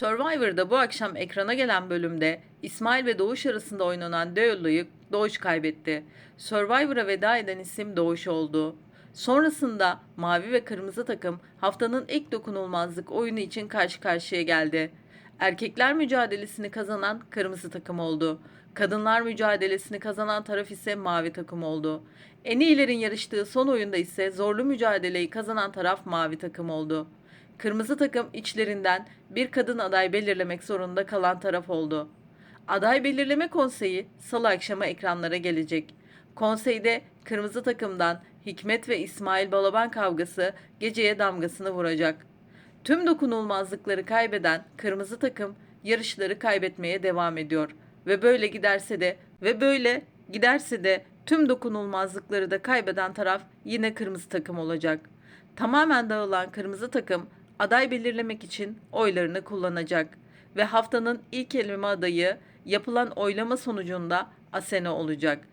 Survivor'da bu akşam ekrana gelen bölümde İsmail ve Doğuş arasında oynanan düelloyu Doğuş kaybetti. Survivor'a veda eden isim Doğuş oldu. Sonrasında mavi ve kırmızı takım haftanın ilk dokunulmazlık oyunu için karşı karşıya geldi. Erkekler mücadelesini kazanan kırmızı takım oldu. Kadınlar mücadelesini kazanan taraf ise mavi takım oldu. En iyilerin yarıştığı son oyunda ise zorlu mücadeleyi kazanan taraf mavi takım oldu. Kırmızı takım içlerinden bir kadın aday belirlemek zorunda kalan taraf oldu. Aday belirleme konseyi salı akşamı ekranlara gelecek. Konseyde kırmızı takımdan Hikmet ve İsmail Balaban kavgası geceye damgasını vuracak. Tüm dokunulmazlıkları kaybeden kırmızı takım yarışları kaybetmeye devam ediyor ve böyle giderse de ve böyle giderse de tüm dokunulmazlıkları da kaybeden taraf yine kırmızı takım olacak. Tamamen dağılan kırmızı takım aday belirlemek için oylarını kullanacak ve haftanın ilk eleme adayı yapılan oylama sonucunda Asena olacak.